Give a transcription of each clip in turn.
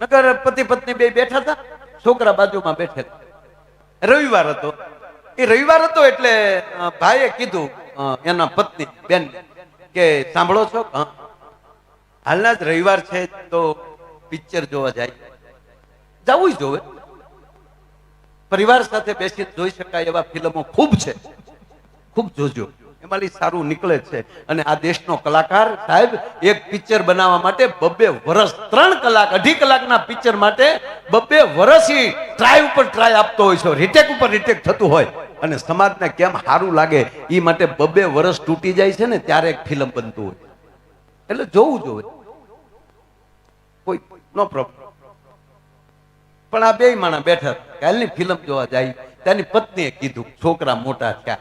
નકર પતિ પત્ની બે બેઠા હતા, છોકરા બાજુમાં બેઠા હતા. રવિવાર હતો. એ રવિવાર હતો એટલે ભાઈએ કીધું એના પત્ની, બેન, કે સાંભળો છો. હાલના જ રવિવાર છે, તો પિક્ચર જોવા જાય. જવું જ જોવે. પરિવાર સાથે બેસી જોઈ શકાય એવા ફિલ્મો ખૂબ છે. ખૂબ જોજો. એમાંથી સારું નીકળે છે. અને આ દેશનો કલાકાર સાહેબ, એક પિક્ચર બનાવવા માટે બબ્બે વર્ષ ત્રણ કલાક, અઢી કલાકના પિક્ચર માટે બબ્બે વર્ષ ટ્રાય ઉપર ટ્રાય આપતો હોય છે. રિટેક ઉપર રિટેક થતું હોય. અને સમાજને કેમ સારું લાગે એ માટે બબ્બે વર્ષ તૂટી જાય છે ને, ત્યારે એક ફિલ્મ બનતું હોય. એટલે જોવું જોવે કોઈ નો પ્રોબ્લેમ પણ આ બે માણા બેઠા. કાલની ફિલ્મ જોવા જાય. તેની પત્નીએ કીધું, છોકરા મોટા થયા.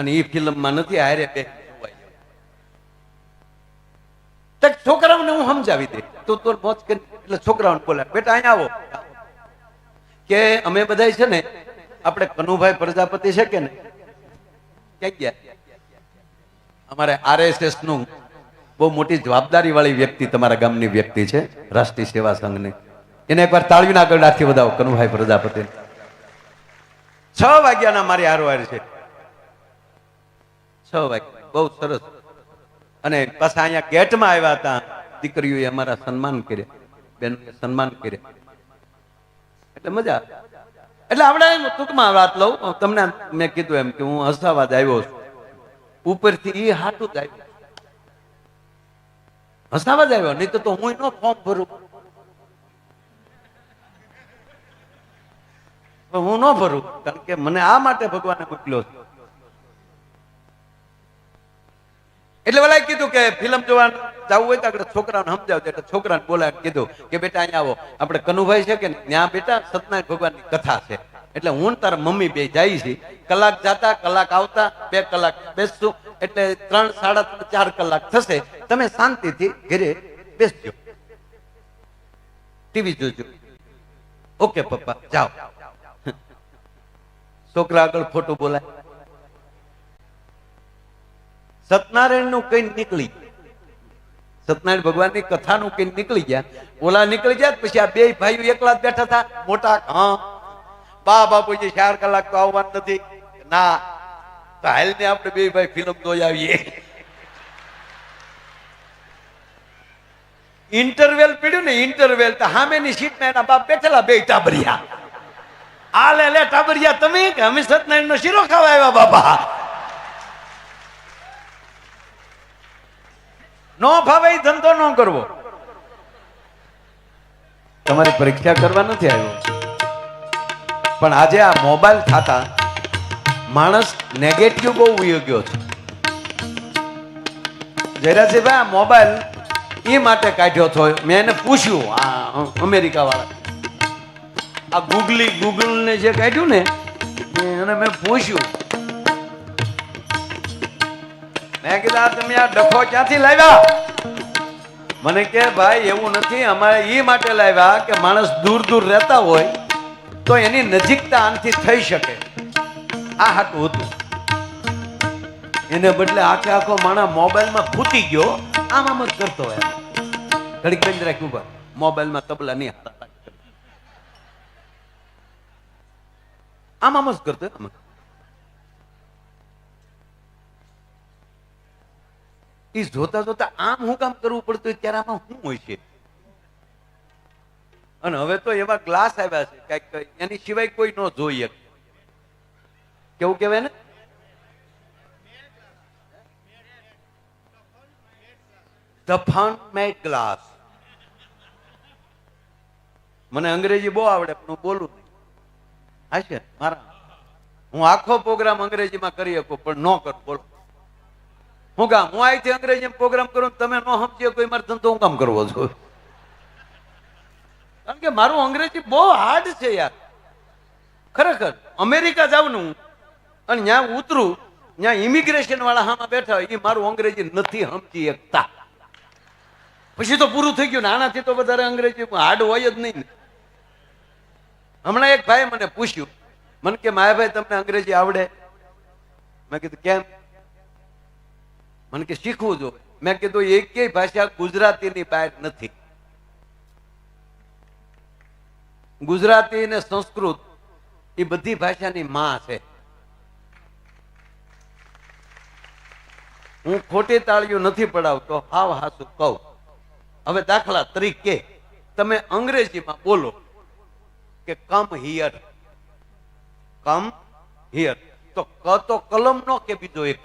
અને એ ફિલ્મમાં નથી હારે બે છોકરાઓને હું સમજાવી દે. તો તો મોજ કરી એટલે છોકરાઓને બોલાય. બેટા, અહીંયા આવો. કે અમે બધા છે ને, આપણે કનુભાઈ પ્રજાપતિ છે કે ને ક્યાં ગયા? અમારે આરએસએસનું બહુ મોટી જવાબદારી વાળી વ્યક્તિ તમારા ગામની વ્યક્તિ છે, રાષ્ટ્રીય સેવા સંઘની. એને એકવાર તાળવીના આગળ રાખી બધા કનુભાઈ પ્રજાપતિ. છ વાગ્યાના મારી હારવાર છે. છ વાગ્યા બહુ સરસ. અને પાછા અહીંયા ગેટમાં આવ્યા હતા. દીકરીઓએ અમારા સન્માન કર્યા. બેનોએ સન્માન કર્યા. એટલે મજા એટલે આપણે ટૂંકમાં વાત લઉં. તમને મેં કીધું એમ કે હું હસાવા જ આવ્યો છું. ઉપરથી એ હાટું જ આવ્યું. હસાવા જ આવ્યો. નહીં તો હું એનો ફોર્મ ભરું. હું ન ભરું. કારણ કે મને આ માટે ભગવાને મોકલ્યો છે. એટલે ઓલાએ કીધું કે ફિલ્મ જોવા જવું હોય તો આપણે છોકરાને સમજાવજો. એટલે છોકરાને બોલાવીને કીધું કે બેટા અહીંયા આવો. આપણે કનુભાઈ છે કે ત્યાં બેટા સત્યનારાયણ ભગવાનની કથા છે. એટલે હું તારા મમ્મી બે જાય છે કલાક જાતા, કલાક આવતા, બે કલાક બેસશું. એટલે ત્રણ, સાડા ચાર કલાક થશે. તમે શાંતિથી ઘરે બેસજો. ટીવી જોજો. ઓકે પપ્પા, જાઓ. છોકરા આગળ ખોટું બોલાય. સત્યનારાયણનું કઈ નીકળી સત્યનારાયણ ભગવાનની કથાનું કઈ નીકળી ગયા? ઓલા નીકળી ગયા પછી આ બે ભાઈઓ એકલા બેઠા હતા? મોટા હા. બા બાપુજી ચાર કલાક તો આવવાનું નથી. ના. તો હાલ ને આપણે બે ભાઈ ફિલ્મ જોઈ આવીએ. ઇન્ટરવેલ પીડ્યું ને ઇન્ટરવેલ તો સામેની સીટમાં એના બાપ બેઠેલા બે ટાબરિયા. આ લે લે ટાબરિયા, તમે કે અમે સત્યનારાયણ નો શીરો ખાવા આવ્યા બાપા? નો ફાવે ધંધો ન કરવો. તમારી પરીક્ષા કરવા નથી આવ્યો? પણ આજે આ મોબાઈલ થતા માણસ નેગેટિવ બહુ ગયો છે. જયરાજભાઈ, આ મોબાઈલ એ માટે કાઢ્યો છો મેં એને પૂછ્યું, આ અમેરિકા વાળા આ ગુગલી ગૂગલ ને જે કાઢ્યું ને, એને મેં પૂછ્યું મેં કીધા તમે આ ડખો ક્યાંથી લાવ્યા? મને કે, ભાઈ, એવું નથી. અમારે એ માટે લાવ્યા કે માણસ દૂર દૂર રહેતા હોય તો એની નજીકતા આનથી થઈ શકે. આ હાટું હતું. એને બદલે આખે આખો માણા મોબાઈલમાં ફૂટી ગયો. આમ આમ જ કરતો હોય. ઘડીક બંધ રાખ્યું ઊભા મોબાઈલમાં તબલા નહીં હતા આમ આમ જ કરતો આમ ઈ જોતા જોતા આમ હું કામ કરવું પડતું ત્યારે આમાં શું હોય છે? અને હવે તો એવા ગ્લાસ આવ્યા છે, કંઈક એની સિવાય કોઈ ન જોઈએ કેવું કહેવાય ને? તફાન મેટ ગ્લાસ મને અંગ્રેજી બહુ આવડે, પણ હું બોલું નહીં. છે, મારા. હું આખો પ્રોગ્રામ અંગ્રેજીમાં કરી શકું, પણ ન કરું, બોલો. હું કામ હું અહીંથી અંગ્રેજી પ્રોગ્રામ કરું, તમે ન સમજી કોઈ મારો ધંધો હું કામ કરવો છો? કારણ કે મારું અંગ્રેજી બહુ હાર્ડ છે યાર. ખરેખર, અમેરિકા જાઉં અને ત્યાં ઉતરું, ત્યાં ઇમિગ્રેશન વાળા હામાં બેઠા હોય એ મારું અંગ્રેજી નથી સમજી શકતા. પછી તો પૂરું થઈ ગયું આનાથી તો વધારે અંગ્રેજી હાર્ડ હોય જ નહીં હમણાં એક ભાઈ મને પૂછ્યું, મને કે, માયાભાઈ, તમને અંગ્રેજી આવડે? મેં કીધું, કેમ? મને કે શીખવું જોઈએ મેં કીધું, એકેય ભાષા ગુજરાતીની બહાર નથી. ગુજરાતી અને સંસ્કૃત, એ બધી ભાષાની માં છે. હું ખોટી તાળીઓ નથી પડાવતો, હાવ હાસુ કહું. હવે દાખલા તરીકે, તમે અંગ્રેજીમાં બોલો કે કમ હિયર કમ હિયર તો ક તો કલમ નો કે બીજો એક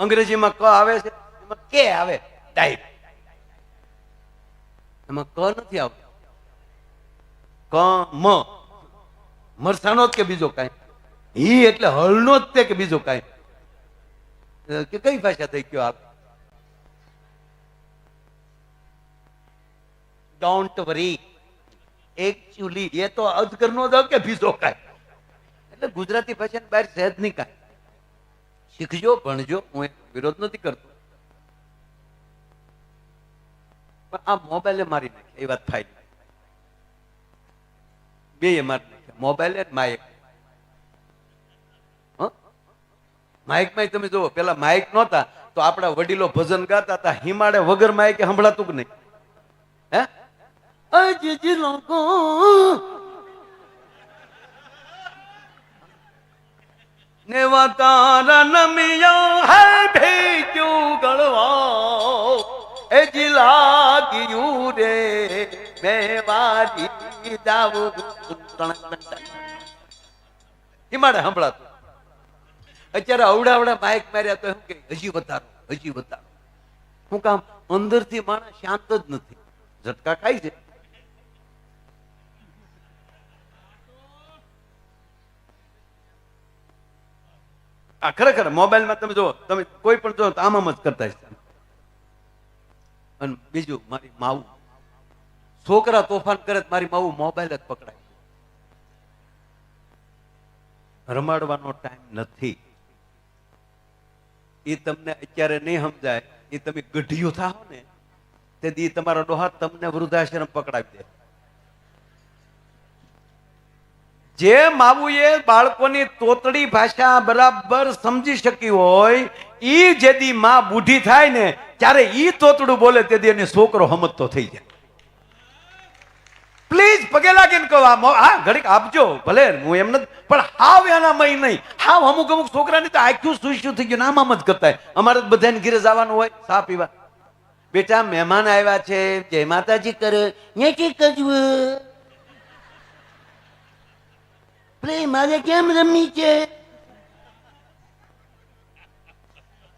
અંગ્રેજીમાં ક આવે છે? એમાં કે આવે? ટાઈપ એમાં ક નથી આવતો. ક મ. મરસાનો જ કે બીજો કાંઈ? હી એટલે હળનો જ તે કે બીજો કાંઈ? અ, કે કઈ ભાષા થઈ ગયો આપ ડોન્ટ વરી એકચ્યુઅલી એ તો અજગર નો દો કે બીજો કાંઈ? એટલે ગુજરાતી ભાષાની બહાર સહેજ નહીં કાંઈ. શીખજો ભણજો હું એનો વિરોધ નથી કરતો. પણ આ મોબાઈલે મારી નાખે, એ વાત થાય. બે એ મારી નાખે, મોબાઈલ અને માઇક. માઇકમાં તમે જુઓ, પેલા માઇક નહોતા, તો આપણા વડીલો ભજન ગાતા હતા હિમાડે વગર માઇકે સંભળાતું કે નહીં. હે? અજજી લોકો ને વાતારા નમિયા હે ભેજ્યું ગળવા, એ જી લાગ્યું રે મેં વારી જાવું હિમાડે સંભળાતું. અત્યારે અવડાવડા અવડા માઇક માર્યા તો એમ કે, હજી વધારો હજી વધારો. હું કામ અંદરથી માણસ શાંત જ નથી. ઝટકા ખાય છે. આ ખરેખર મોબાઈલમાં તમે જો તમે કોઈ પણ જો આમ જ કરતા અને બીજું, મારી માવું. છોકરા તોફાન કરે મારી માવું મોબાઈલ જ પકડાય. રમાડવાનો ટાઈમ નથી. એ તમને અત્યારે નહીં સમજાય. એ તમે ગઢિયું થાઓ ને તે દી તમારા ડોહા તમને વૃદ્ધાશ્રમ પકડાવી દે. જે માવુએ બાળકોની તોતડી ભાષા બરાબર સમજી શકી હોય, ઈ જેદી માં બુઢી થાય ને, ત્યારે ઈ તોતડું બોલે તે એને છોકરો હમતતો થઈ જાય. પ્લીઝ પગે લાગીને કહો હા ઘડીક આપજો, ભલે, હું એમ નથી, પણ હાવ એના મય નહીં. હાવ અમુક અમુક છોકરાની તો આખું સુઈશું થઈ ગયું આમ આમ જ કરતા અમારે બધાને ઘીરે જવાનું હોય, સા પીવા. બેટા, મહેમાન આવ્યા છે, જય માતાજી કરે કરવું પ્લે, મારે કેમ રમી છે?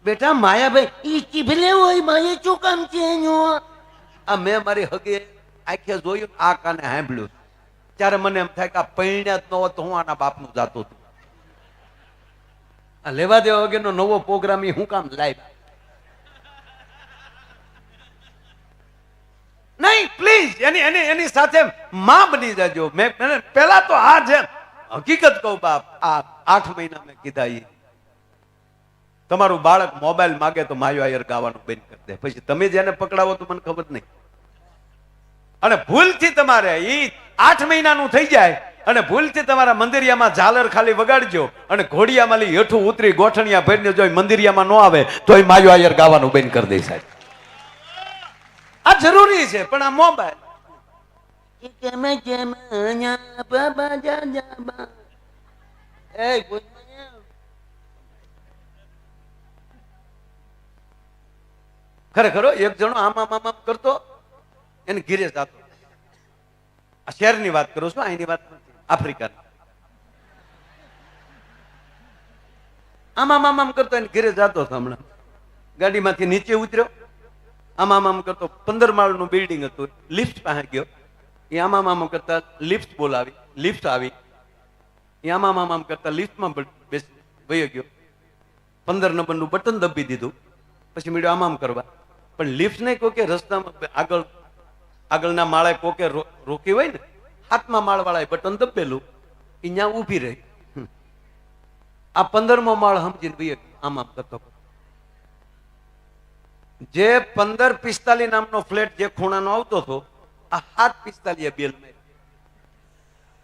બેટા, માયાભાઈ, ઈ ચીભલે હોય માયે શું કામ છે એનું? આ મેં મારી હગે આંખે જોયું આ કાને સાંભળ્યું ત્યારે મને એમ થાય કે આ પૈણ્યા જ ન હોત હું આના બાપનું જાતો હતું આ લેવા દેવા વગેરેનો નવો પ્રોગ્રામ એ હું કામ લાઈવ નહીં પ્લીઝ એની એની એની સાથે માં બની જજો. મેં પહેલા તો આ છે હકીકત કહું બાપ, આ આઠ મહિના મેં કીધા એ તમારું બાળક મોબાઈલ માગે તો માયો આયર ગાવાનું બંધ કરી દે. પછી તમે જેને પકડાવો તો મને ખબર નહીં. અને ભૂલથી તમારે ઈ આઠ મહિનાનું થઈ જાય અને ભૂલથી તમારા મંદિરિયામાં ઝાલર ખાલી વગાડજો અને ઘોડિયામાં લઈ હેઠું ઉતરી ગોઠણિયા ભરીને જો મંદિરિયામાં ન આવે તો એ માયો આયર ગાવાનું બંધ કરી દે સાહેબ. આ જરૂરી છે, પણ આ મોબાઈલ કેમ કેમ બાબા જા જા બા એ ખરેખર એક જણો આમ આમ કરતો, એને ઘીરે જતો આ શહેરની વાત કરું છું અહીંની વાત નથી. આફ્રિકાની. આમ આમ આમ કરતો, એને ઘીરે જતો હતો હમણાં. ગાડીમાંથી નીચે ઉતર્યો. આમ આમ કરતો. પંદર માળનું બિલ્ડિંગ હતું. લિફ્ટ પાસે ગયો. એ આમ કરતા લિફ્ટ બોલાવી લિફ્ટ આવી. એ આમ કરતા લિફ્ટમાં વયો ગયો. પંદર નંબરનું બટન દબી દીધું. પછી મીડિયો આમ આમ કરવા. પણ લિફ્ટ નહીં કોકે રસ્તામાં આગળ, આગળના માળે કોકે રોકી હોય ને, હાથમાં માળ વાળાએ બટન દબેલું, એ ત્યાં ઊભી રહી. આ પંદરમો માળ સમજીને વયો. આમ કરતો જે પંદર પિસ્તાલી નામનો ફ્લેટ જે ખૂણાનો આવતો હતો હાથ પિસ્તાલીએ બેલ માર્યો.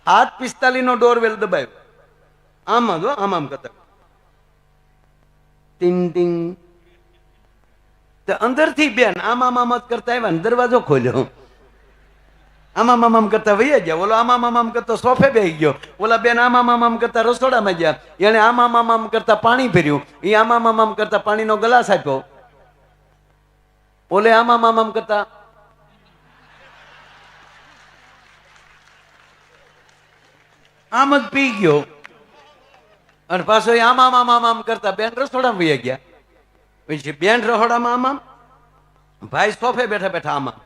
હાથ પિસ્તાલી નો ડોરવેલ દબાયો આમ જ આમ આમ કરતા ટિંગ ટિંગ અંદરથી બેન આમ આમ આમ કરતા આવ્યા ને દરવાજો ખોલ્યો આમામ આમામ કરતા વહી ગયા ઓલો આમામ આમામ કરતા સોફે બેહી ગયો ઓલા બેન આમામ મામામ કરતા રસોડામાં ગયા એને આમામ આમામ કરતા પાણી ભર્યું એ આમામ મામામ કરતા પાણીનો ગ્લાસ આપ્યો ઓલે આમામ મામામ કરતા આમ જ પી ગયો. અને પાછો આમ આમ આમ આમ આમ કરતા બેન રસોડામાં વહી ગયા. પછી બેન રસોડામાં આમ આમ ભાઈ સોફે બેઠા બેઠા આમ આમ.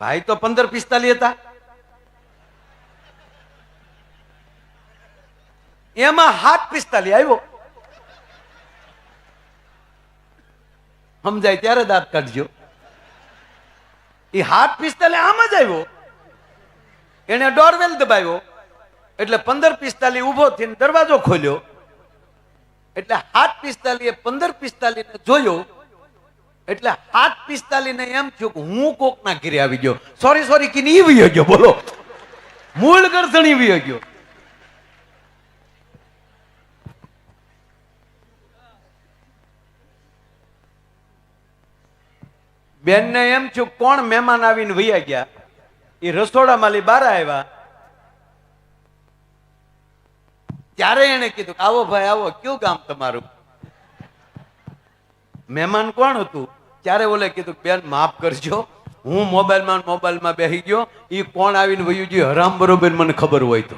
ભાઈ તો પંદર પિસ્તાલીસ હતા. એમાં હાથ પિસ્તાલીસ આવ્યો. સમજાય ત્યારે દાંત કાઢજો. એ હાથ પિસ્તાલીસ આમ જ આવ્યો. એને ડોરવેલ દબાવ્યો. એટલે પંદર પિસ્તાલીસ ઊભો થઈને દરવાજો ખોલ્યો. એટલે હાથ પિસ્તાલીએ પંદર પિસ્તાલીને જોયો. એટલે હાથ પિસ્તાલીસ ને એમ થયું કે હું કોક ના ઘેરે આવી ગયો. સોરી સોરી કીને ઈ વયો ગયો, બોલો. મૂળ ગરસણી વયો ગયો. બેનને એમ થયું, કોણ મહેમાન આવીને વૈયા ગયા? એ રસોડામાંથી બહાર આવ્યા. ત્યારે એને કીધું આવો ભાઈ, આવો, કયું ગામ તમારું? મહેમાન કોણ હતું? ત્યારે ઓલે કીધું બેન, માફ કરજો. હું મોબાઈલમાં મોબાઈલમાં બેસી ગયો. એ કોણ આવીને વયું ગયું? હરામ બરોબર મને ખબર હોય તો.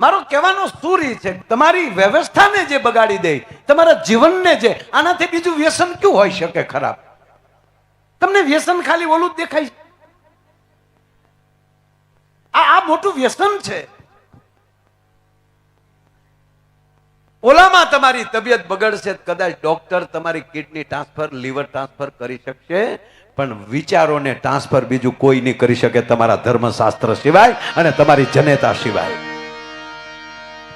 મારો કહેવાનો રીત છે, તમારી વ્યવસ્થાને જે બગાડી દે, તમારા જીવનને જે, આનાથી બીજું વ્યસન કયું હોઈ શકે ખરાબ? તમને વ્યસન ખાલી ઓલું જ દેખાય છે આ આ મોટું વ્યસન છે. ઓલામાં તમારી તબિયત બગડશે, કદાચ ડોક્ટર તમારી કિડની ટ્રાન્સફર લીવર ટ્રાન્સફર કરી શકશે, પણ વિચારોને ટ્રાન્સફર બીજું કોઈ નહીં કરી શકે તમારા ધર્મશાસ્ત્ર સિવાય અને તમારી જનેતા સિવાય.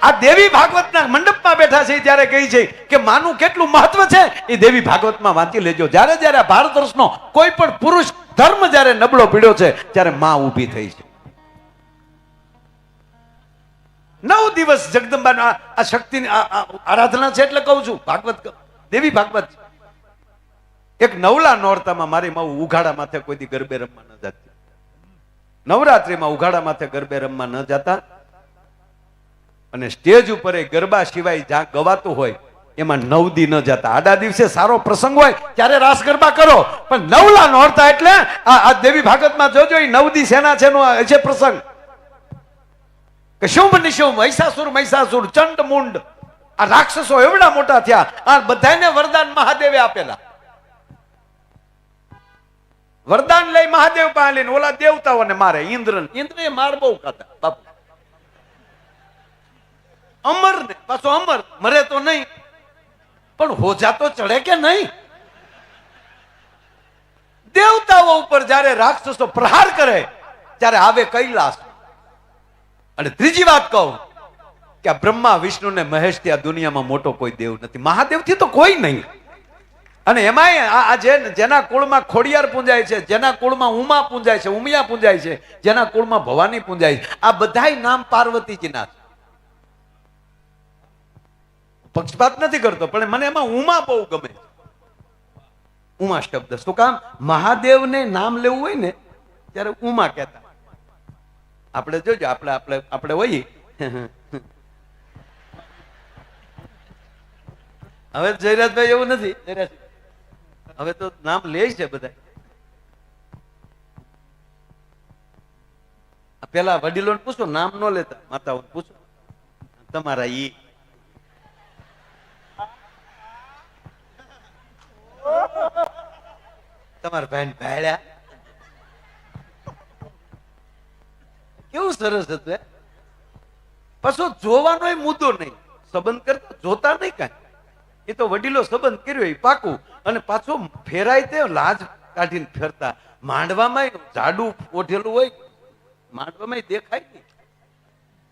આ દેવી ભાગવતના મંડપમાં બેઠા છે ત્યારે કહી છે કે માનું કેટલું મહત્વ છે, એ દેવી ભાગવતમાં વાંચી લેજો. જ્યારે જ્યારે ભારત વર્ષનો કોઈ પણ પુરુષ ધર્મ જ્યારે નબળો પીડ્યો છે, ત્યારે માં ઊભી થઈ છે. નવ દિવસ જગદંબા આ શક્તિની આરાધના છે એટલે કહું છું. ભાગવત દેવી ભાગવત એક નવલા નોરતામાં મારી માં ઉઘાડા માથે કોઈ ગરબે રમવા ન જતી. નવરાત્રીમાં ઉઘાડા માથે ગરબે રમવા ન જતા. અને સ્ટેજ ઉપર એ ગરબા સિવાય જ્યાં ગવાતું હોય, એમાં નવ દી ન જતા. આડા દિવસે સારો પ્રસંગ હોય, ત્યારે રાસ ગરબા કરો. પણ નવલા નોરતા એટલે આ દેવી ભાગતમાં જોજો એ નવ દી સેના છે પ્રસંગ. કે શુંભ નિશુંભ મહિષાસુર મહિષાસુર ચંડ મુંડ આ રાક્ષસો એવડા મોટા થયા, આ બધાને વરદાન મહાદેવે આપેલા. વરદાન લઈ મહાદેવ પાસે લઈને ઓલા દેવતાઓને મારે, ઇન્દ્ર ઇન્દ્ર માર બહુ ખાતા, બાપુ. અમર ને, પાછો અમર, મરે તો નહીં. પણ હોજા તો ચડે કે નહીં? દેવતાઓ ઉપર જ્યારે રાક્ષસો પ્રહાર કરે, ત્યારે આવે કૈલાસ. અને ત્રીજી વાત કહું કે આ બ્રહ્મા, વિષ્ણુ ને મહેશથી આ દુનિયામાં મોટો કોઈ દેવ નથી. મહાદેવથી તો કોઈ નહીં. અને એમાંય આ જેના કુળમાં ખોડિયાર પૂંજાય છે, જેના કુળમાં ઉમા પૂંજાય છે, ઉમિયા પૂંજાય છે, જેના કુળમાં ભવાની પૂંજાય છે, આ બધાય નામ પાર્વતીજીના છે. પક્ષપાત નથી કરતો, પણ મને એમાં ઉમા બહુ ગમે. ઉમા શબ્દ. શું કામ? મહાદેવને નામ લેવું હોય ને, ત્યારે ઉમા કહેતા. આપણે જોજો, આપણે આપણે આપણે હોઈએ હવે જયરાજભાઈ એવું નથી. હવે તો નામ લે છે બધા પેલા વડીલોને પૂછો, નામ ન લેતા માતાઓ પૂછો. તમારા ઈ. તમારા ભાઈ ભાડ્યા. કેવું સરસ હતું? પાછો જોવાનો મુદ્દો નહીં. સંબંધ કરતા જોતા નહીં કાંઈ. એ તો વડીલો સંબંધ કર્યો એ પાકું. અને પાછો ફેરાય તે લાજ કાઢીને ફેરતા. માંડવામાં જાડું ઓઢેલું હોય, માંડવામાં દેખાય નહીં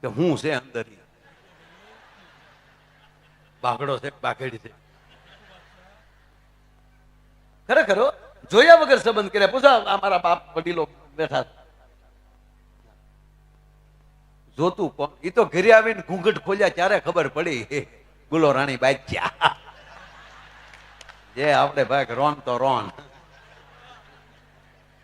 કે હું છે અંદર. બાકડો છે બાઘેડી છે? ખરેખર જોયા વગર સંબંધ કર્યા. પૂછા આ મારા બાપ વડીલો બેઠા છે. જોતું કોણ એ તો ઘરે આવીને ઘૂંઘટ ખોલ્યા ત્યારે ખબર પડી. ગુલો રાણી બાચ્યા જે આપણે ભાઈ રોન તો રોન.